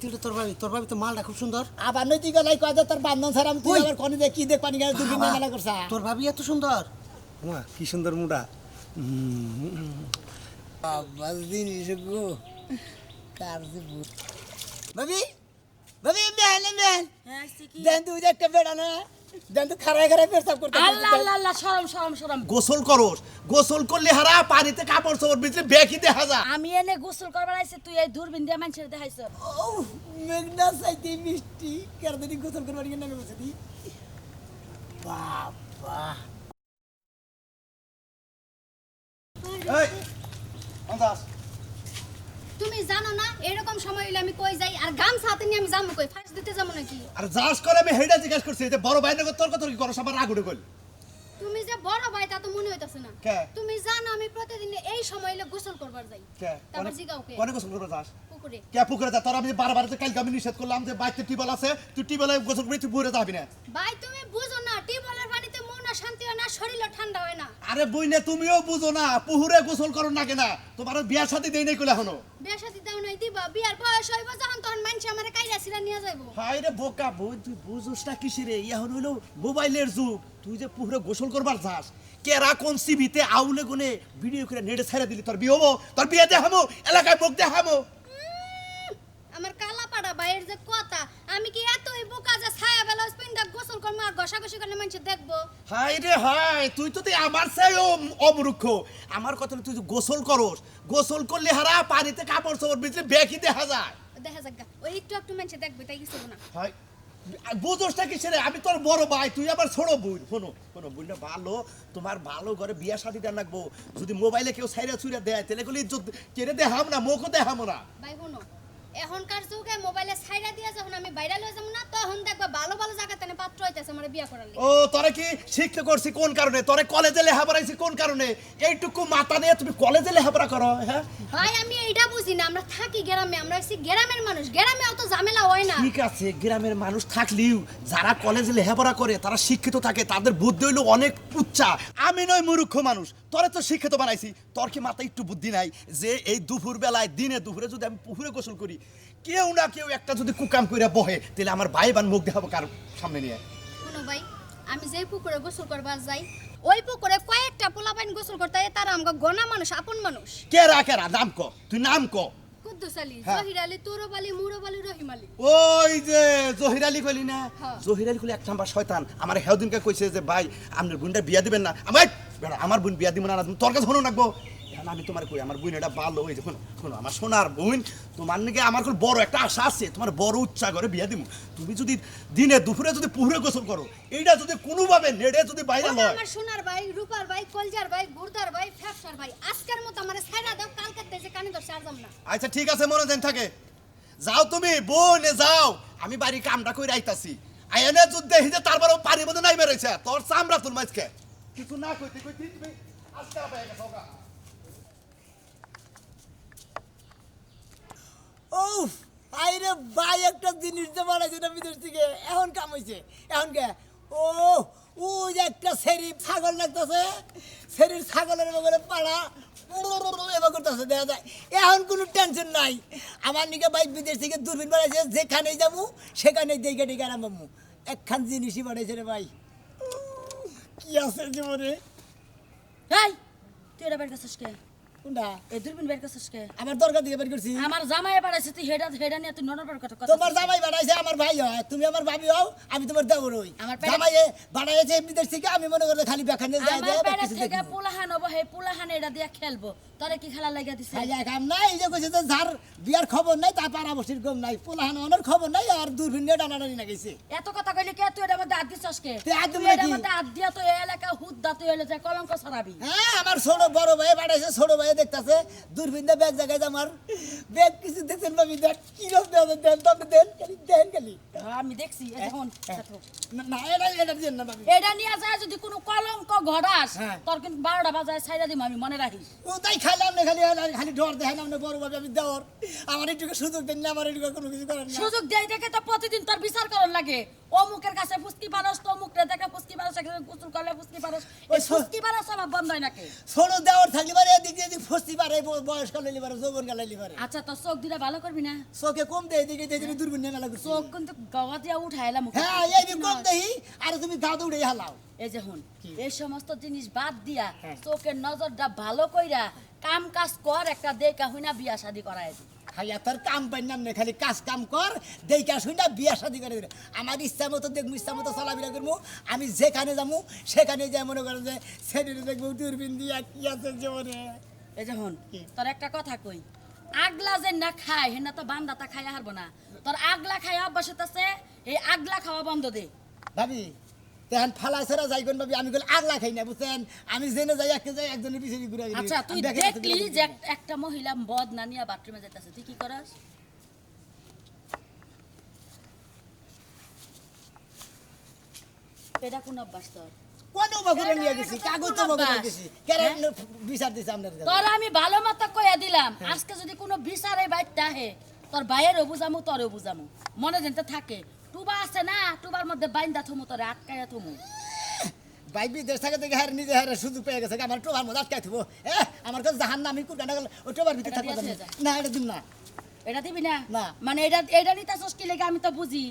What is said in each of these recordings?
তুই তোর ভাবি তোর ভাবি তো মালটা খুব সুন্দর। আবার নই তুই গেলাই কয় তোর বান্ধন আমি তুই। আবার কোন দেখ কি দেখ পানি গেলে দুদিন মেলা করছা? তোর ভাবি এত সুন্দর। মা কি সুন্দর মুডা। আব্বাস দিন গো। কার যে ভাবি ভাবি মেল মেল। দেন তুই একটা বেড়া না। দেন তুই খারাই খারাই পেশাব করতে আল্লাহ আল্লাহ আল্লাহ সরম সরম সরম। গোসল করস। গোসল করলে হারা পানিতে কাপড় চোপড় ভিতরে বেকি দেখা যা আমি এনে গোসল করবার আইছে তুই এই দূরবীন দিয়ে মানুষের দেখাইছ। ও মেঘনা সাইতে মিষ্টি। কার দিন গোসল করবার গিয়ে নামে বসে দি। বাবা। এই আন্দাজ তুমি জানো না এরকম সময় হইলে আমি কই যাই? আর গামছা হাতে নিয়ে আমি যাব কই? ফাঁস দিতে যাব নাকি? আর যাস করে আমি হেডা জিজ্ঞাসা করছি যে বড় ভাই নগর তর্ক তর্কি করো? সবার রাগ উঠে গেল। তুমি যে বড় ভাই তা তো মনে হইতাছে না। তুমি জানো আমি প্রতিদিন এই সময় হইলে গোসল করবার যাই। তারপর জিগাও কে? কোন গোসল করবার যাস? পুকুরে কে পুকুরে যা তোর আমি বারবার যে কালকে আমি নিষেধ করলাম যে বাইতে টিবল আছে তুই টিবলে গোসল করবি তুই বুড়ে যাবি না। ভাই তুমি বুঝো না টিউবওয়েলের পানিতে মন না শান্তি হয় না শরীরও ঠান্ডা হয় না। আরে বইনে তুমিও বুঝো না পুহুরে গোসল করো না কেনা। তোমার বিয়ার সাথে দেই নাই কইলা হনো বিয়া শাদি দাও নাই দিবা বিয়ার বয়স হইব যখন তখন মানুষ আমার কাইরা সিরা নিয়ে যাইবো। হাই রে বোকা বই তুই বুঝোস না কিসে রে? ইয়া হলো মোবাইলের যুগ। তুই যে পুহুরে গোসল করবার যাস কেরা কোন সিবিতে আউলে গুনে ভিডিও করে নেটে ছেড়ে দিলি? তোর বিয়ে হব তোর বিয়ে দেখামো এলাকায় মুখ দেখামো। ভাইয়ের যে কথা আমি কি এতই বোকা যে ছায়া বেলা পিন্ডা গোসল করব আর ঘষাঘষি করলে মানুষ দেখব? হাই রে হাই তুই তো তুই আমার চাইও অমূর্খ। আমার কথা তুই গোসল করস গোসল করলে হারা পানিতে কাপড় চোপড় ভিতরে বেকি দেখা যায়। দেখা যাক। ওই একটু একটু মানুষ দেখবে তাই কিছু না। হাই বুঝোস না কিসে আমি তোর বড় ভাই তুই আবার ছোট বোন। শোনো শোনো ভালো তোমার ভালো ঘরে বিয়া শাদি দেন রাখব যদি মোবাইলে কেউ সাইরা ছুইরা দেয় তাহলে ইজ্জত কেড়ে দেখাম না মুখও দেখামো না। ভাই বোনো এখনকার যুগে মোবাইলে ছাইরা দিয়ে যখন আমি বাইরে লয়ে যাব না তখন দেখবা ভালো ভালো জায়গাতে না পাত্র হইতেছে আমার বিয়া করার ও তোরে কি শিক্ষা করছি কোন কারণে? তোরে কলেজে লেখাপড়াইছি কোন কারণে? এইটুকু মাথা নিয়ে তুমি কলেজে লেখাপড়া করো হ্যাঁ? ভাই আমি এইটা বুঝি না আমরা থাকি গ্রামে আমরা হচ্ছি গ্রামের মানুষ। গ্রামে অত ঝামেলা হয় না। ঠিক আছে গ্রামের মানুষ থাকলেও যারা কলেজে লেখাপড়া করে তারা শিক্ষিত থাকে তাদের বুদ্ধি হইল অনেক উচ্চা। আমি নই মূর্খ মানুষ। তোরে তো শিক্ষিত বানাইছি। তোর কি মাথায় একটু বুদ্ধি নাই যে এই দুপুর বেলায় দিনে দুপুরে যদি আমি পুকুরে গোসল করি কেউ না কেউ একটা যদি কুকাম করে বহে তাহলে আমার ভাই বান মুখ দেখাবো কার সামনে নিয়ে। ভাই আমি যে পুকুরে গোসল করবার যাই ওই পুকুরে কয়েকটা পোলাপাইন গোসল করতে তারা আমাকে গনা মানুষ আপন মানুষ। কেরা কেরা? নাম ক। তুই নাম ক। কুদ্দুস আলী হ্যাঁ। জহির আলী তুরব আলী মুরব আলী রহিম আলী। ওই যে জহির আলী কইলি না? হ্যাঁ। জহির আলী কইলি এক নাম্বার শয়তান। আমার হেউদিনকে কইছে যে ভাই আপনার বোনটা বিয়া দিবেন না। আমার বেড়া আমার বোন বিয়া দিব না তোর কাছে শোনো রাখব। আমি তোমার কই আমার বোন এটা ভালো হয়েছে। শোনো শোনো আমার সোনার বোন তোমার নাকি আমার খুব বড় একটা আশা আছে তোমার বড় উচ্চা করে বিয়া দিব তুমি যদি দিনে দুপুরে যদি পুহুরে গোসল করো এইটা যদি কোনোভাবে নেড়ে যদি বাইরে লয় আমার সোনার ভাই রূপার ভাই কলজার ভাই গুরদার ভাই ফ্যাপসার ভাই আজকের মতো আমার ছাইরা দাও কালকে তেজে কানে ধরছে আর না। আচ্ছা ঠিক আছে মনোজেন থাকে। যাও তুমি বোন যাও। আমি বাড়ি কামটা কই রাইতাছি আয়নে যুদ্ধে হিজে তারপরেও পানি মধ্যে নাই বেরোইছে তোর চামড়া তোর মাঝকে কিছু না কইতে কইতে তুমি আজকে গা। আইরে ভাই, একটা জিনিস যে বানাইছে না বিদেশ থেকে, এখন কাম হইছে এখন কে ও ও যে একটা সেরি ছাগল লাগতেছে সেরির ছাগলের বগলে পাড়া এবার করতেছে দেখা যায় এখন কোনো টেনশন নাই আমার নিকে ভাই বিদেশ থেকে দূরবীন বানাইছে যেখানেই যাব সেখানেই দেখে ডেকে আরাম পাবো একখান জিনিসই বানাইছে রে ভাই কি আছে জীবনে এই তুই এটা বের করছিস কে কোনটা এই দূরবীন বের করছিস কে? আমার দরকার দিকে বের করছি। আমার জামাই বাড়াইছে তুই হেডা হেডা নিয়ে তুই ননর কথা কথা তোমার জামাই আমার ভাই হয়। তুমি আমার ভাবি হও আমি তোমার দেওর হই। আমার পেটে- জামাই বানাইছে বিদেশ থেকে আমি মনে করি খালি বেখানে যাই যাই পেটে থেকে পোলাহান হব হে পোলাহান এটা দিয়ে খেলব। তোরে কি খেলা লাগিয়ে দিছে? কাম নাই এই যে কইছে যে যার বিয়ার খবর নাই তার পারাবস্তির গম নাই। পোলাহান অনের খবর নাই আর দূরভিন্ন টানাটানি না গেছে এত কথা কইলি কে? তুই এটার মধ্যে দিছস কে? তুই? মধ্যে এলাকা হুদ্দা তুই কলঙ্ক ছড়াবি। হ্যাঁ আমার ছোট বড় ভাই বানাইছে ছোট ভাই দেখতাছে দূরভিন্ন ব্যাগ জায়গায় আমার। ব্যাগ কিছু দেখছেন ভাবি দেখ কি রকম দেন দেন তো আপনি দেন খালি দেন খালি। আমি দেখছি ছাত্র। না, এটা এটা দেন না ভাবি এটা নিয়ে যায় যদি কোনো কলঙ্ক ঘটাস হ্যাঁ। তোর কিন্তু বারোটা বাজায় ছাইরা দিম আমি মনে রাখিস ও তাই খাইলাম না খালি খালি- ঢর দেখেন আপনি বড় ভাবে আমি দেওয়ার। আমার একটু সুযোগ দেন না আমার একটু কোনো কিছু করেন না সুযোগ দেয় দেখে তো প্রতিদিন তোর বিচার করার লাগে। অমুকের কাছে ফুসকি পারস তো অমুকরে দেখে ফুসকি পারস এখানে গুসল করলে ফুসকি পারস ওই ফুসকি পারস সব বন্ধ হয় নাকি? ছোট দেওয়ার থাকলে পারে এদিক দিয়ে ফস্তি পারে বয়স কালে লিবারে যৌবন কালে লিবারে আচ্ছা তোর চোখ দুটা ভালো করবি না? চোখে কম দেয় দিকে দেখি দূরবীন চোখ কিন্তু গওয়া দিয়া উঠাইলাম হ্যাঁ এই কম আর তুমি গা দৌড়ে হালাও। এই যে হুন এই সমস্ত জিনিস বাদ দিয়া হ্যাঁ। চোখের নজরটা ভালো কইরা কাম কাজ কর একটা দেখা হইনা বিয়া শাদি করায় দি। খাইয়া তোর কাম পাই নাম নেই খালি কাজ কাম কর দেইকা শুই না বিয়া শাদি করে আমার ইচ্ছা মতো দেখব ইচ্ছা মতো চলাফেরা করব আমি যেখানে যাব সেখানে যাই মনে করেন যে শরীরে দেখব দূরবীন দিয়া কি আছে জীবনে এই যে হুন তোর একটা কথা কই। আগলা যে না খায় হেনা তো বান্দাটা খাইয়া হারবো না। তোর আগলা খাইয়া অভ্যাস আছে এই আগলা খাওয়া বন্ধ দে। ভাবি তেহান ফালা সেরা যাই ভাবি আমি বলে আগলা খাই না বুঝছেন? আমি জেনে যাই একে যাই একজনের পিছনে ঘুরে। আচ্ছা তুই দেখলি যে একটা মহিলা বদ না নিয়ে বাথরুমে যাইতেছে তুই কি করাস? এটা কোন অভ্যাস তোর? কোন বাকুরে নিয়ে গেছি? কাগজ তো বাকুরে গেছি কেন? বিচার দিছে আপনার তোর আমি ভালো মতো কইয়া দিলাম। আজকে যদি কোনো বিচারে বাইরটা হে তোর বাইরেরও বুঝামু তোরও বুঝামু। মনে যেতে থাকে টুবা আছে না টুবার মধ্যে বাইন্দা থমু তোরে আটকাইয়া থমু। ভাই বিদেশ থেকে দেখে নিজে হারে সুযোগ পেয়ে গেছে আমার টোবার মধ্যে আটকাই থবো। এ আমার কাছে জাহান না আমি গেল ও টোবার ভিতরে এটা থাকব না এটা দিন না। এটা দিবি না? না। মানে এটা এটা কি লেগে আমি তো বুঝি।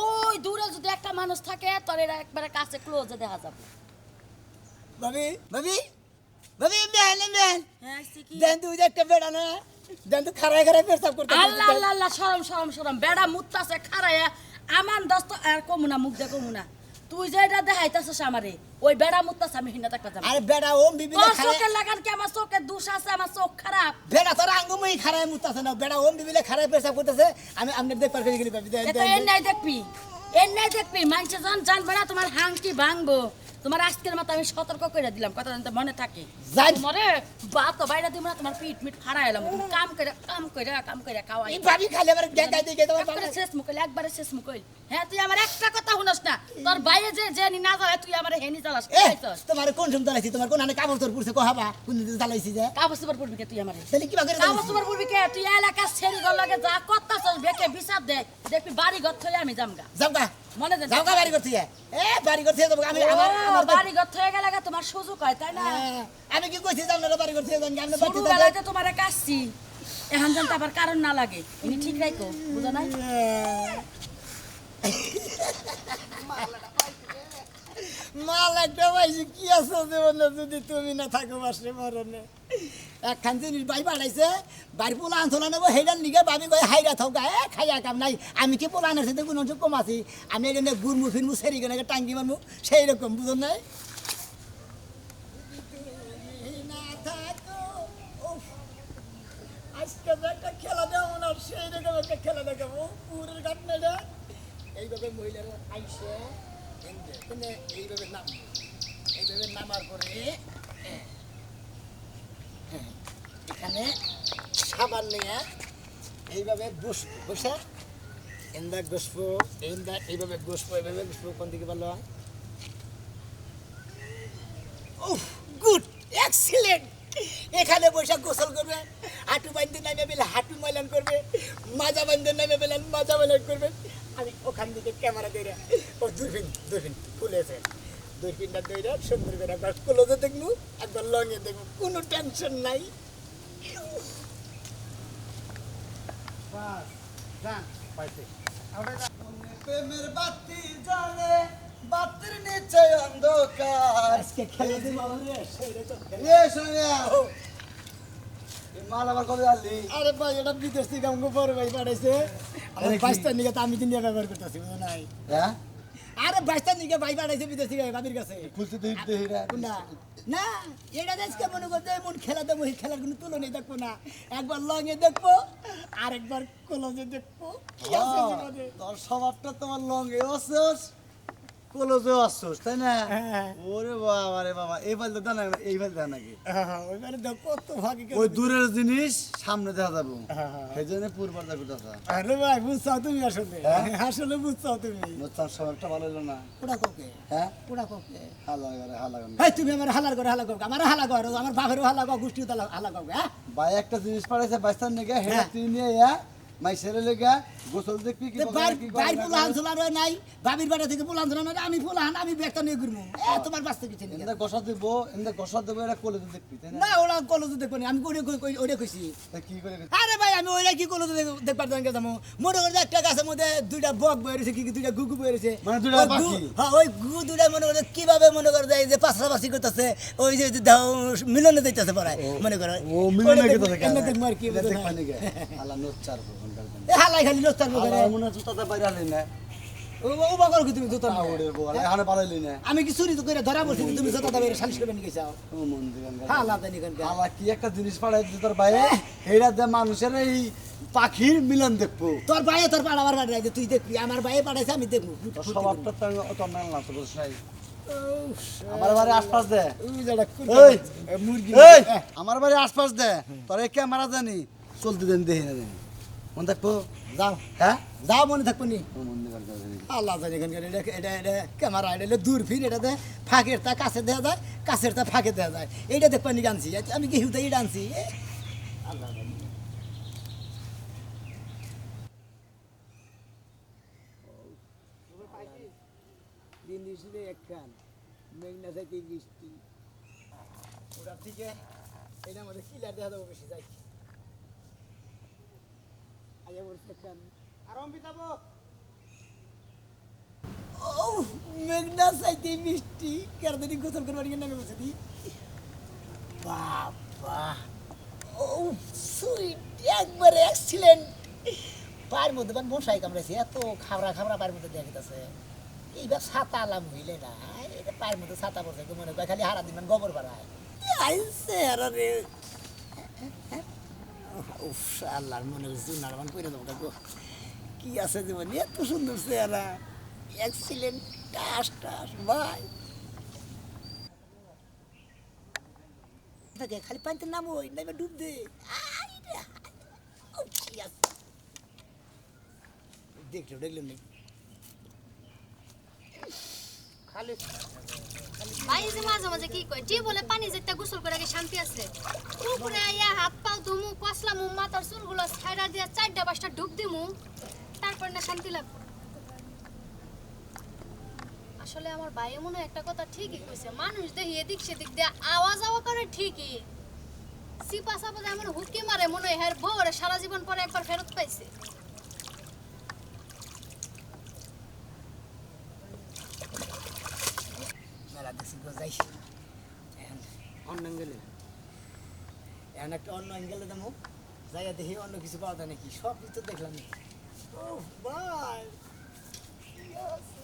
ওই দূরে যদি একটা মানুষ থাকে তোর এটা একবারে কাছে ক্লোজে দেখা যাবে। ভাবি ভাবি ভাবি আইছে কি? দেন তুই যে একটা বেড়া না। দেন তো খারাই খারাই পেশাব করতে আল্লাহ আল্লাহ আল্লাহ সরম সরম সরম। বেড়া মুত্তাছে খারায়া আমার দোস্ত আর কমুনা মুখ দে কমুনা তুই যে এটা দেখাইতাছস আমারে ওই বেড়া মুত্তাছে আমি হিনা যাব। আরে বেড়া ওম বিবি খারাই চোখের লাগান কি? আমার চোখের দোষ আছে আমার চোখ খারাপ। বেড়া তোর আঙ্গুমই খারাই মুতাছে না। বেড়া ওম বিবিলে খারাই পেশাব করতেছে। আমি আপনি দেখবার করে গেলি ভাবি এটা নাই দেখবি। এর নাই দেখবি। যখন জানবে না তোমার হাংটি ভাঙবো। তোমার আজকের মতো আমি সতর্ক করে দিলাম কথা জানতে মনে থাকে। মরে বা তো বাইরে দিব না তোমার মিট ফাড়া এলাম কাম করে কাম করে কাম করে খাওয়াই। এই ভাবি খালি একবারে শেষ মুকল একবারে শেষ মুকল হ্যাঁ তুই আমার একটা কথা শুনস না। তোর বাইরে যে যে নি জ্বালায় তুই আমার হেনি জ্বালাস। তোমার কোন সময় জ্বালাইছি তোমার কোন আনে কাপড় তোর পুরছে? কহাবা কোন দিন জ্বালাইছি যে। কাগজ তোমার পড়বি কে তুই আমারে? তাহলে কি বাগরে কাগজ তোমার পড়বি কে? তুই এলাকা ছেড়ি গল লাগে যা করতাছস বেকে বিচার দে। দেখবি বাড়ি ঘর থই আমি জামগা যাওগা মনে দে যাওগা বাড়ি করতে এ বাড়ি করতে যাব আমি আমার আমার বাড়ি ঘর গেলে তোমার সুযোগ হয় তাই না? হ্যাঁ, আমি কি কইছি যে আপনারা বাড়ি করতে যাবেন? আপনি বাড়িতে শুরু বেলাতে তোমারে কাশছি। এখন জানতে আবার কারণ না লাগে। ইনি ঠিক রাখো বুঝো নাই? মাল একটা পাইছি কি আছে জীবনে যদি তুমি না থাকো বাসে মরণে? একখান জিনিস বাই বাড়াইছে বাড়ি পোলা আনছলা নেব সেইটার নিগে ভাবি কয় হাইরা থাকা এ খাইয়া কাম নাই। আমি কি পোলা আনার সাথে কোনো অংশ আমি এখানে গুরমু ফিরমু, সেরি কেন টাঙ্গি মারমু, সেই রকম, বুঝো নাই? খেলা সেই রকম একটা খেলা দেখাবো। পুরের ঘাট মেলে, এইভাবে মহিলারা আইসে। এখানে এইভাবে নাম এইভাবে নামার পরে হ্যাঁ, এখানে সাবান নিয়ে এইভাবে বস। এন্দা এন্দা এইভাবে এইভাবে কোন দিকে ভালো হয়? Good excellent. এখানে গোসল করবে হাঁটু বান্ধে নামে বেলে হাঁটু ময়লান করবে মাজা বান্ধে নামে বেলেন মাজা ময়লান করবে। আমি ওখান থেকে ক্যামেরা দিয়ে ও দূরবীন দূরবীন খুলেছে দূরবীনটা দইরা সুন্দর করে একবার ক্লোজে দেখব একবার লঙে দেখব কোনো টেনশন নাই। প্রেমের বাতি জ্বলে বাতির নিচে অন্ধকার। আজকে খেলে দিব রে সেইরে তো খেলে। এ সোনিয়া মাল আবার কবে আরে ভাই এটা বিদেশ থেকে আমাকে বড় ভাই পাঠাইছে। আমার আরে নিকে তো আমি দিন ব্যবহার করতেছি বুঝো নাই। হ্যাঁ? আরে বাইসটা নিকে ভাই বাড়াইছে বিদেশি গায়ে বাবির কাছে। খুলতে দেই দেই না না এটা দেশকে মনে করতে মন খেলা দেবো এই খেলার কোনো তুলনাই দেখব না। একবার লং এ দেখব আরেকবার কলজে দেখব। কি আছে জীবনে? তোর স্বভাবটা তোমার লঙ্গে আসছোস কলেজেও আসছোস তাই না? হ্যাঁ। ওরে বাবা রে বাবা এই ফাইল দেন এই দেন নাকি? হ্যাঁ, ওইবারে দেখো কত ভাগে ওই দূরের জিনিস সামনে দেখা যাব। হ্যাঁ, হ্যাঁ। সেই জন্য দাদা। আরে ভাই বুঝছাও তুমি আসলে। হ্যাঁ? আসলে বুঝছাও তুমি। বুঝতাম স্বভাবটা ভালো হলো না। পুরা কোকে। হ্যাঁ? পুরা কোকে। হালা করে হালা করে। ভাই তুমি আমার হালার করে হালা করো আমার হালা করো আমার বাপেরও হালা করো গোষ্ঠীও হালা করো হ্যাঁ? ভাই একটা জিনিস পাঠাইছে বাইস্তার নাকি হ্যাঁ। তুই নিয়ে ইয়া মাই ছেলে লেগা গোসল দেখবি কি পোলাহান নাই ভাবির বাড়ি থেকে পোলাহান নাই আমি পোলাহান আমি ব্যাগটা নিয়ে ঘুরবো এ তোমার বাঁচতে কিছু নেই এন্দা গসা দেবো এন্দা গসা দেবো এটা কোলে দেখবি না? ওরা কলেজ দেখব না আমি ওরে কই- ওরে কইছি। কি করে আরে ভাই আমি কি কলেজ দেখবার জানি যাব মনে করে একটা গাছের মধ্যে দুইটা বক বয়েছে কি কি দুইটা গুগু বয়েছে মানে দুইটা পাখি? হ্যাঁ ওই গু দুইটা মনে করে কীভাবে মনে করে যায় যে পাশাপাশি করতেছে ওই যে মিলনে দিতেছে পড়ায় মনে করে। ও মিলনে দেখব, আর কি গে আলা নোট চার ঘণ্টার জন্য এ হালাই খালি মনে বাইরে আলি না। ও বগর কি তুমি জুতা পালাইলি না। আমি কি চুরি তো করে ধরা বলছি তুমি সালিশ ও হ্যাঁ আলা কি একটা জিনিস বাইরে এইটা যে মানুষের এই পাখির মিলন দেখব। তোর ভাইয়ে তোর পাড়া বাড়ি তুই দেখবি আমার ভাইয়ে পাঠাইছে আমি দেখব। তোর স্বভাবটা তো তোর মেল না বুঝছ নাই আমার বাড়ি আশপাশ দে। মুরগি আমার বাড়ি আশপাশ দে। তোর এই ক্যামেরা জানি চলতে দেন দেখি না জানি। মন থাকব? যাও। হ্যাঁ? যাও মনে থাকব নি। আল্লাহ জানি এখানকার এটা এটা এটা ক্যামেরা এটা হলো দূরবীন এটাতে ফাঁকের তা কাছে দেওয়া যায় কাছের তা ফাঁকে দেওয়া যায়। এইটা দেখব নি আনছি আমি কি এটা আনছি এ, আল্লাহ রে একখান মেঘনা থেকে বৃষ্টি। ওটার থেকে এটা আমাদের কিলার দেওয়া যাব বেশি যাই। আগে বলছে একখান আর অম্বিতাবো ও মেঘনা সাইতে মিষ্টি। কারদানি গোসল করবার গিয়ে নামে বসে দি। বাবা। ও সুইট। একবারে এক্সিলেন্ট পায়ের মধ্যে মানে মশাই কামড়াইছে। এত খাবরা খাবরা পায়ের মধ্যে দেখা গেছে এইবার ছাতা আলাম হইলে না এটা পায়ের মধ্যে ছাতা পড়ছে মনে করে খালি হারা দিন গোবর বাড়ায়। আইসে আরে রে উফ, আল্লাহর মনে হচ্ছে নারমান করে দেবো গো কি আছে জীবন? এত সুন্দর চেহারা। এক্সিলেন্ট টাস টাস ভাই। দেখে খালি পানিতে নামো নামে ডুব দে। দেখল দেখলাম নাকি খালি ভাই যে মাঝে মাঝে কি কয়? বলে পানি গোসল করে আগে শান্তি আছে। আইয়া হাত ধুমু কসলামু মাথার চুলগুলো ছাইড়া দিয়া চারটা দিমু, তারপর না শান্তি লাগবে আসলে আমার ভাই মনে একটা কথা ঠিকই কইছে, মানুষ দেখি এদিক সেদিক দিয়ে আওয়া করে ঠিকই। সিপা সাপা এমন হুকি মারে, মনে হয় বউরে সারা জীবন পরে একবার ফেরত পাইছে মেলা দেখছি গো যাই এখন অন্য অ্যাঙ্গেলে এখন একটা অন্য অ্যাঙ্গেলে দেবো যাইয়া দেখি অন্য কিছু পাওয়া যায় নাকি সব কিছু তো দেখলাম ও ভাই কি আছে?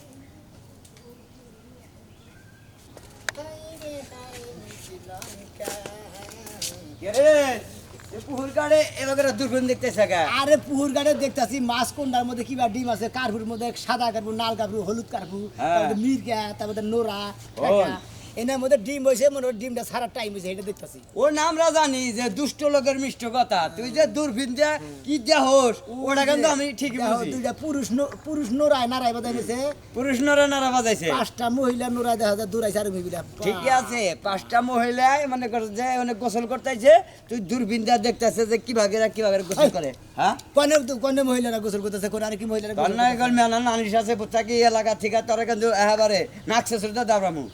হায়রে, হায়রে, শ্রীলঙ্কা। পুকুর কাড়ে এবার দুর্গন্ধ দেখতেছে গা আরে পুকুর গাড়ে দেখতেছি মাছ কোনটার মধ্যে কিবা ডিম আছে কার্পুর মধ্যে সাদা কার্পু লাল কার্পু হলুদ কার্পু হ্যাঁ। মির্গা তারপরে নোরা। এনার মধ্যে ডিম হয়েছে মনে হয় ডিমটা সারা টাইম হয়েছে এটা দেখতেছি। ও নামরা জানি যে দুষ্ট লোকের মিষ্ট কথা। তুই যে দূরবীন যে কি যে হোস ওটা কিন্তু আমি বুঝি। দুইটা পুরুষ পুরুষ নোরায় নারায় বাজাই নিছে পুরুষ নরা নারা বাজাইছে। পাঁচটা মহিলা দেখা যায় ঠিকই আছে পাঁচটা মহিলায় মনে যে অনেক গোসল করতেছে তুই দূরবীন দিয়ে দেখতেছে যে কি ভাগেরা কি ভাগের গোসল করে হ্যাঁ? কনে কনে মহিলারা গোসল করতেছে কোন আর কি মহিলারা কন্যায় করতেছে? গল মেলা নানির সাথে বুঝছা কি এলাকা থেকে তোরা কিন্তু এবারে দাবরামু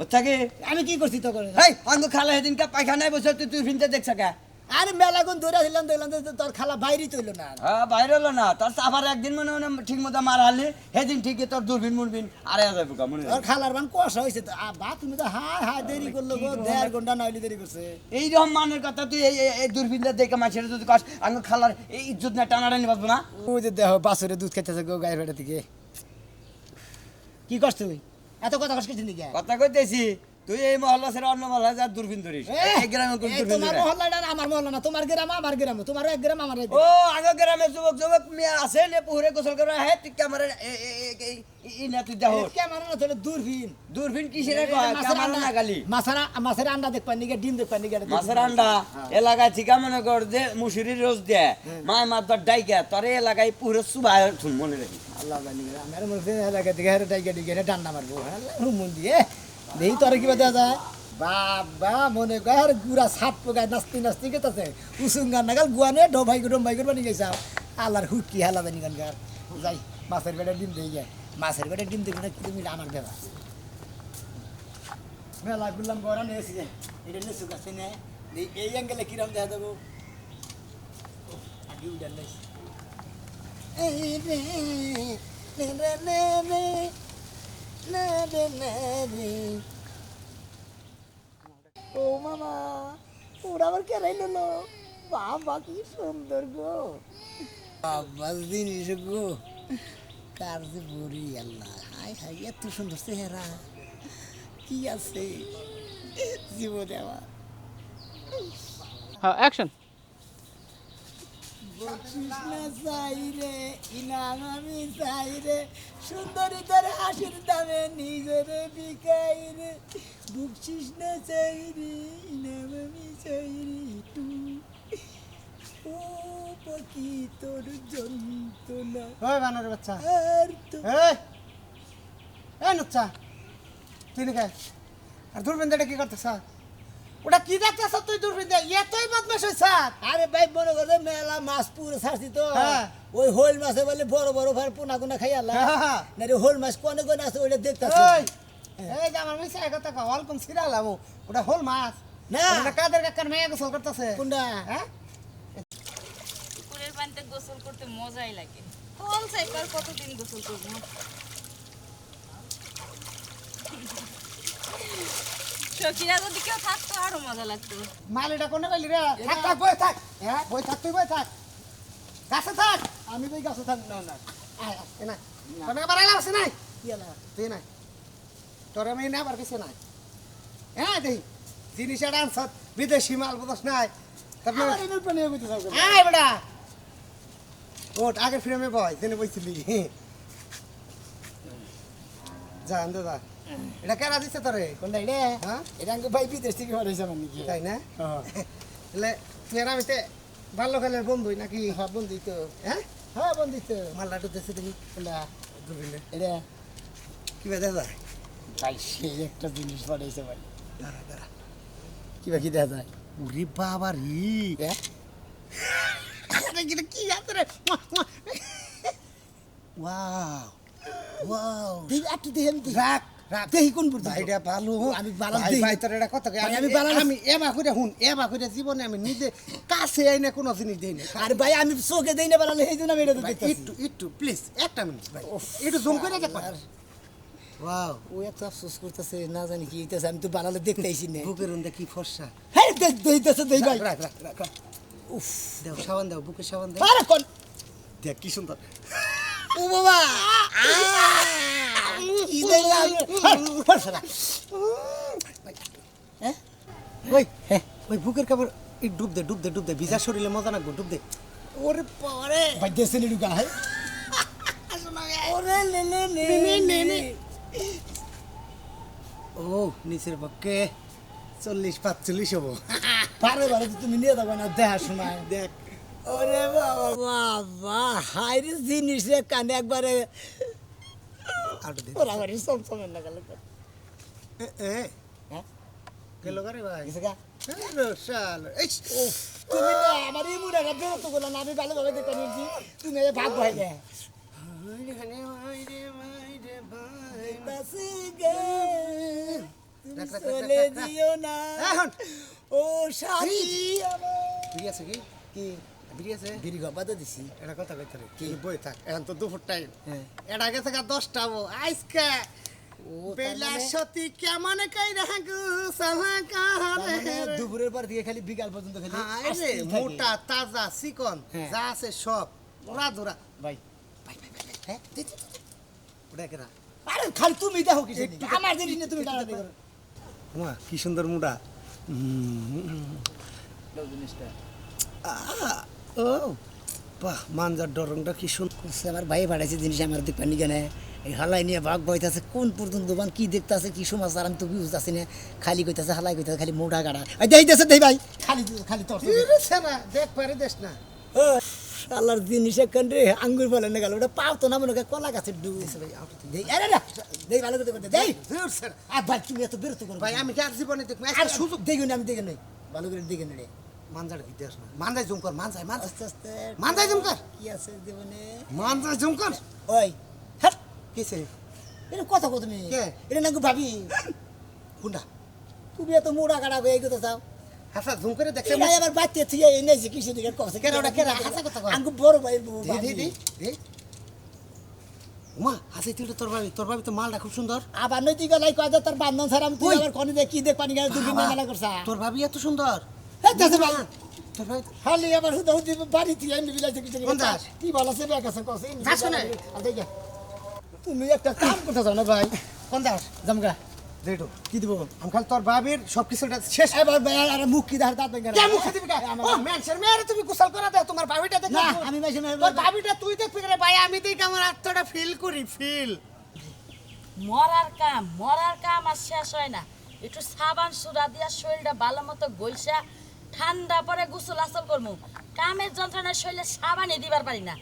বুঝছা কি আমি কি করছি তখন? এই অঙ্গ খালা সেদিনকে পায়খানায় বসে তুই তুই ফিনতে দেখছ কে? আরে মেলা কোন দৌড়া দিলাম দেখলাম যে তোর খালা বাইরেই তৈল না। হ্যাঁ বাইরে হলো না। তোর আবার একদিন মনে মনে ঠিক মতো মার হারলি সেদিন ঠিকই তোর দূরবীন মুরবিন আরে যাবে বোকা মনে হয়। ওর খালার মান কষা হয়েছে তো। বা তুমি তো হাই হাই দেরি করল গো দেড় ঘণ্টা নইলে দেরি করছে। এই রকম মানের কথা তুই এই এই- দূরবীনটা দেখে মাছের যদি কাজ আঙ্গ খালার এই ইজ্জত না টানাটানি বাঁচবো না? ওই যে দেহ বাসুরে দুধ খেতেছে গো গায়ের ভেড়া থেকে কি করছ তুই? এত কথা কষ্ট দিন কথা কইতেছি। তুই এই মহল্লা ছেড়ে অন্য মহল্লা যা দূরবীন ধরিস। এই গ্রামে কোন দূরবীন তোমার মহল্লাটা আমার মহল্লা না তোমার গ্রাম আমার গ্রাম তোমার এক গ্রাম আমার ও আগে গ্রামে যুবক যুবক মেয়ে আছে নে পুহুরে গোসল করে হে তুই ক্যামেরা ই না তুই এ ক্যামেরা না তাহলে দূরবীন। দূরবীন কিসের এই ক্যামেরা না গালি মাছের মাছের আন্ডা দেখবার নিগে ডিম দেখবার নিগে এটা মাছের। আন্ডা এলাকায় ঠিকা মনে কর যে মুসুরি রোজ দেয়। মায় মাছ ধর ডাইকে তোর এলাকায় পুরো সুবাই মনে রাখি আল্লাহ জানি আমার মনে এলাকা হেরে টাইকে ডিগে ডান্ডা মারবো। আল্লাহ হুমুন দিয়ে। নেই তো আর কিবা দেওয়া যায় বাবা মনে কর গুড়া সাপ পোকায় নাচতে নাচতে গেতেছে উসুঙ্গার নাগাল গুয়ানে ডোভাই ডোম্বাই করে বানিয়ে গেছে আল্লাহর হুটকি হালা বানি গানকার যাই মাছের বেটা ডিম দিয়ে যায় মাছের বেটা ডিম দেবে না তুমি আমার দেবা মেলা গুললাম গরম এসে যায় এটা নিয়ে শুকাচ্ছে না এই অ্যাঙ্গেলে কিরম দেখা দেবো আগে উঠান এই রে রে রে ও মামা, ওরা আবার কে রাইল না? বাবা, কি সুন্দর গো। বাবা, জিনিস গো। কার যে বড়ি, আল্লাহ। হাই হাই এত সুন্দর চেহারা। কি আছে? জীবনে আমার। হ্যাঁ অ্যাকশন না চাই রে ইনাম আমি চাই রে সুন্দরী তোর হাসির দামে নিজের বিকাই রে বকশিস না চাই রে ইনাম আমি চাই রে তু ও পাখি তোর যন্ত্রণা। ওই বানরের বাচ্চা। আর তো এই এই নুচ্চা তুই নাকি আর দূরবীন এটা কি করতেছ? ওটা কি দেখতেছ তুই দূরবীন এতই বদমাস হয়েছ। আরে ভাই মনে করে মেলা মাছ পুরো ছাড়ছি তো। হ্যাঁ। ওই হোল মাছে বলে বড় বড় ভার পোনা গুনা খাই আল্লাহ। হ্যাঁ। না রে হোল মাছ কোনে কোনে আছে ওইটা দেখতেছি। এই যে আমার মিশে কথা কও অল্পম সিরালাম ওটা হোল মাছ। না। ওটা কাদের কাকার মেয়ে গোসল করতেছে? কোনটা? হ্যাঁ? পুকুরের পানিতে গোসল করতে মজাই লাগে। কোন সাইকেল কতদিন গোসল করব? সখীরা যদি কেউ থাকতো আরও মজা লাগতো। মালিটা কোনে পাইলি রে? থাক থাক বই থাক। হ্যাঁ বই থাক তুই বই থাক। গাছে থাক। আমি তো গাছে থাক না না। আয়, আয়, এ নাই। তোর বাড়াইলাম আছে নাই? কি আলা তুই নাই। তোর আমি না বার কিছু নাই। হ্যাঁ দেই জিনিস এটা বিদেশি মাল বুঝস নাই? তারপরে আয় বেটা। ওট আগে ফ্রেমে বয় জেনে বইছিলি। যা যা। এটা কেরা দিচ্ছে তোরে? কোনটা এটা? হ্যাঁ? এটা আমাকে ভাই বিদেশ থেকে বাড়াইছে আমার নাকি তাই না? হ্যাঁ। তাহলে তুই আর আমি তে বাল্যকালের বন্ধুই নাকি? হ্যাঁ বন্ধু তো। হ্যাঁ? হ্যাঁ বন্ধু তো। মাল্লা ঢুকতেছে দেখি। কোনটা? দুবিলে এটা। কি দেখা যায় ভাই সেই একটা জিনিস বাড়াইছে ভাই। দাঁড়া দাঁড়া। কি বা কি দেখা যায়? উরি বাবা রে। হ্যাঁ? এটা কি আছে রে? ওয়াও। ওয়াও। দেখি একটু দেখি আমি রাখ দেখি কোন ভাইটা ভালো আমি ভালো ভাই তোর এটা কথা আমি আমি ভালো আমি এবা করে হুন এবা করে জীবনে আমি নিজে কাছে আই না কোনো জিনিস দেই না। আরে ভাই আমি চোখে দেই না বাড়ালে সেই জন্য আমি এটা তো ভাই, দেখতেছি একটু একটু প্লিজ একটা মিনিট ভাই। একটু জুম করে দেখ। ওয়াও ও এত আফসোস করতেছে না জানি কি হইতেছে আমি তো বাড়ালে দেখতেইছি না বুকের উন্দে কি ফর্সা। হ্যাঁ দেখ দেইতেছে দেই ভাই। রাখ রাখ রাখ রাখ। উফ। দাও সাবান দাও বুকে সাবান দাও। আরে কোন দেখ কি সুন্দর। ও বাবা! কি ফরসা হ্যাঁ ওই ওই বুকের কাপড় এই ডুব দে ডুব দে ডুব দে ভিজা শরীরে মজা লাগবো ডুব দে ওরে পরে ভাই দেশে নিডু গা হ্যাঁ ওরে লে লে নে, নে, নে। ও নিচের পক্ষে চল্লিশ পাঁচচল্লিশ হব পারে পারে তুমি নিয়ে যাবে না দেখা শোনায় দেখ ওরে বাবা বাবা হাইরে জিনিস কানে একবারে রাবারি সমসমের না গেলে গেল হ্যাঁ? করে ভাই? তুমি না আমার এই মুড়ে গা বেরোতো বলো দেখে নিয়েছি তুমি এই ভাগ ভাই গে। চলে দিও না। ও শাড়ি ঠিক আছে কি? কি? বিড়ি আছে? বিড়ি গবা দিছি। এটা কথা কইতে রে কি? বই থাক। এখন তো দুপুর টাইম হ্যাঁ। এটা গেছে গা দশটা বো আজকে সতী কেমন কই রাখু মানে দুপুরের পর থেকে খালি বিকাল পর্যন্ত খালি হায়। মোটা তাজা চিকন হ্যাঁ। যা আছে সব। ওরা ধরা। ভাই। হ্যাঁ। ওটা কেরা আরে খালি তুমি দেখো কিছু আমার জিনিস তুমি টানাটানি করো। মা কি সুন্দর মুডা। ও বাহ মানজার ডরংটা কি সুন্দর আমার ভাই পাঠাইছে জিনিস আমার দেখবেন নি কেন এই হালাই নিয়ে বাঘ বইতাছে কোন পর্যন্ত বান কি দেখতাছে কি সমাচার আমি তো বুঝতেছি না। খালি কইতাছে হালাই কইতাছে খালি মোটা গাড়া। এই দেইতেছে দেই ভাই। খালি খালি তোর দেখ পারে দেশ না। ও আল্লাহর জিনিস একখান রে আঙ্গুর বলে না গেল ওটা পাও তো না মনে কলা গাছের ডু দেই আরে না দেই ভালো করে দেই জোর আর ভাই তুমি এত বিরত করো ভাই আমি আর জীবনে দেখব? আর সুযোগ দেখি না আমি দেখে নই ভালো করে দেখে নে মানজার কি দেশ না? মানজাই জুম কর মানজাই মানজাই আস্তে আস্তে মানজাই জুম কর কি আছে জীবনে? মানজাই জুম কর ওই হ্যাঁ কিসে এটা কথা কো তুমি। কে? এটা নাকি ভাবি? কোনটা? তুমি এত মোড়া কাটা হয়ে গেতে চাও। হাসা জুম করে দেখছে এটা আবার বাচ্চা থিয়ে এনেছে কিসে দিকে কছে? কেন ওটা কেন? হাসা কথা কয়। আঙ্গু বড় ভাই বউ দি দি দি হাসি তুই তোর ভাবি তোর ভাবি তো মালটা খুব সুন্দর। আবার নৈতিক লাই কয় তোর বান্ধন ছাড়া আমি তুই আবার কনি দে কি দেখ পানি মেলা করছা। তোর ভাবি এত সুন্দর। তো- খালি আবার শুধু হুদি বাড়ি থেকে এমনি বিলাইছে কিছু কি ভালো সে ব্যাগ আছে কছে তুমি একটা কাম করতে চাও না ভাই? কোন দাস? জামগা। যেটু কি দিব তোর সব শেষ এবার ভাই আর মুখ কি ধার দাঁত ভেঙে কে দিবি কা? ও! ম্যানসের মেয়েরে তুমি গোসল করে দাও তোমার ভাবিটা দেখো না আমি মেশে তোর ভাবিটা তুই দেখবি রে ভাই আমি দেখি আমার আত্মাটা ফিল করি ফিল মরার কাম মরার কাম আর শেষ হয় না। একটু সাবান সুরা দিয়া শরীরটা ভালো মতো গইসা ঠান্ডা পরে গোসল আসল করব কামের যন্ত্রণা শরীরে সাবানই দিবার পারি না।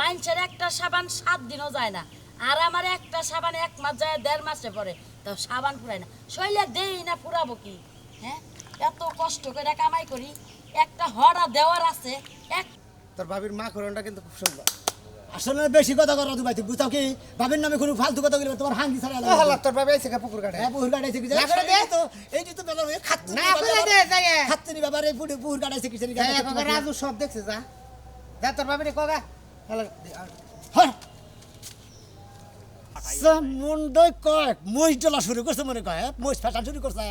মানুষের একটা সাবান সাত দিনও যায় না। আর আমার একটা সাবান এক মাস যায়, দেড় মাসে পরে। তো সাবান ফুরাই না। শরীরে দেই না, ফুরাবো কি? হ্যাঁ? এত কষ্ট করে কামাই করি। একটা হরা দেওয়ার আছে, এক তোর ভাবির মা করণটা কিন্তু খুব সুন্দর। আসলে বেশি কথা করো তুমি ভাই বুঝাও কি? ভাবেন নামে কোনো ফালতু কথা বলবে তোমার হাঙ্গি ছাড়া ও হালা তোর আইছে কা পুকুর কাটে হ্যাঁ পুকুর কাটাইছে কি না করে দে। তো এই যে তো বেলা হয়ে খাচ্ছে না করে দে যাই খাচ্ছে নি বাবা রে পুকুর পুকুর কাটাইছে কিসের যাই কগা রাজু সব দেখছে যা। যা তোর ভাবিরে কগা হালা হ্যাঁ। মুন্ডই কয় মহিষ ডলা শুরু করছে মনে কয় মহিষ ফাটা শুরু করছে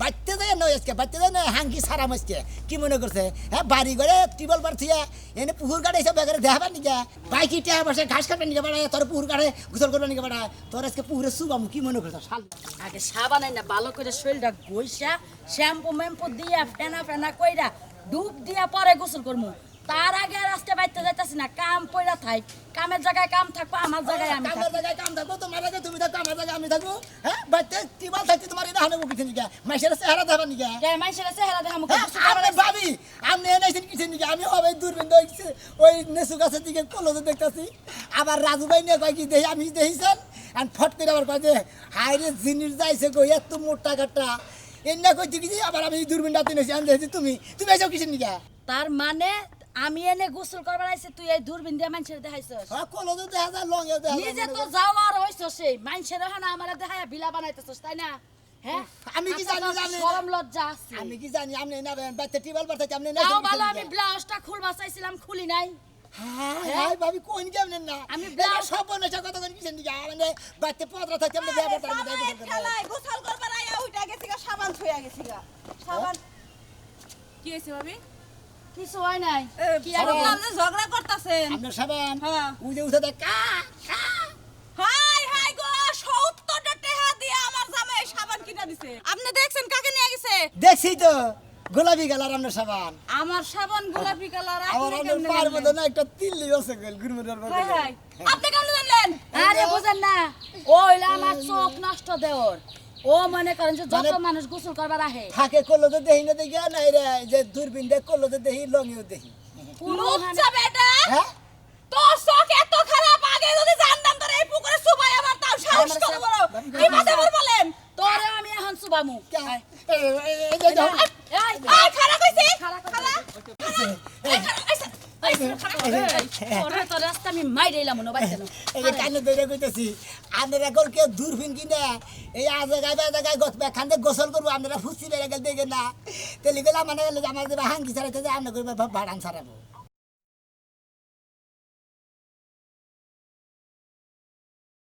বাচ্চা যায় নয় আজকে বাচ্চা যায় না হাঙ্কি সারাম আজকে। কি মনে করছে? হ্যাঁ বাড়ি ঘরে টিবল বার থিয়া এনে পুকুর কাটে এসে বেগারে দেখাবার নিকে বাইকি টিয়া বসে ঘাস কাটবে নিকে বাড়ায়, তোর পুকুর কাটে গোসল করবে নিকে বাড়ায়। তোর আজকে পুকুরে সুবাম কি মনে করছে? শাল আগে সাবান না ভালো করে শরীরটা গইসা শ্যাম্পু ম্যাম্পু দিয়া, ফেনা ফেনা কইরা, ডুব দিয়া পরে গোসল করমু। তার আগে আজকে বাইতে যাইতাছি না কাম পইরা থাই। কামের জায়গায় কাম থাকব আমার জায়গায় আমি কামের জায়গায় কাম থাকব তোমার জায়গায় তুমি থাকো আমার জায়গায় আমি থাকব হ্যাঁ? বাচ্চা টিবল থাকতে তোমার এটা হানে মুখে নিকে মাসের চেহারা দেখাবার নিকে কে মানুষের চেহারা দেখা মুখ হ্যাঁ, আপনি ভাবি আপনি এনেছেন কিছু নাকি আমি হবে দূরবীন দেখছি ওই নেসু গাছের দিকে কলজে দেখতাছি। আবার রাজু ভাই নিয়ে কয় কি দেখি আমি দেখিছেন আর ফট করে আবার কয় যে হাই রে জিনিস যাইছে গো এত মোটা কাটা। এনে কইছি কি যে আবার আমি দূরবীনটা এনেছি আমি দেখছি তুমি। তুমি এসব কিছু নিকা তার মানে আমি এনে গোসল করবার আইছে তুই এই দূরবীন দিয়ে মানুষের দেখাইছস। হ্যাঁ কলজে দেখা যায় লঙ্গে দেখা নিজে তো যাওয়ার হইছ সেই। মানুষের হানা আমার দেখায় বিলা বানাইতেছস তাই না? হ্যাঁ? আমি কি জানি, জানি না। শরম লজ্জা আছে। আমি কি জানি আপনি না টিবল তাও ভালো আমি ব্লাউজটা খুলবা চাইছিলাম খুলি নাই। হ্যাঁ ভাবি কোন না? আমি আমি ব্লাউজ- সব কথা কোন মানে পদরা থাকে আপনি গোসল করবার উইটা সাবান। সাবান কি হয়েছে ভাবি? কিছু হয় নাই। কি আর শুনলাম ঝগড়া করতাছেন। আপনার সাবান হ্যাঁ। উজে উঠে দেখ কা কা। হাই হাই গো সত্তরটা টেহা দিয়ে আমার জামাই সাবান কিনা দিছে। আপনি দেখছেন কাকে নিয়ে গেছে? দেখছি তো গোলাপি কালার আপনার সাবান। আমার সাবান গোলাপি কালার আমার আপনি আপনার পার মধ্যে না একটা তিল্লি আছে গেল গুরমুরার হাই মধ্যে হাই। আপনি কেমনে জানলেন? আরে বুঝেন না। ওইলা আমার চোখ নষ্ট দেওর। ও মনে করেন যে যত মানে- মানুষ গোসল করবার আহে। ফাঁকে করলোতে দেখি না দেখি নাই রে যে দূরবীন দেখ করলোতে দেখি লঙ্গিও দেখি কোনো লুচ্চা বেটা! হ্যাঁ? তোর শখ এত খারাপ আগে যদি জানতাম তোর এই পুকুরে সুবাই আমার তাও সাহস কত কি মাঝে বলেন। তোরে আমি এখন সুবামু। কে- এই- এই- কইছি। খালা মনে গোসল করব আপনারা ফুসি বেড়ে গেল দেখে না তেলি গেলে মানে আমার হাঙ্গি যে আমরা ভাড়ান ছাড়াবো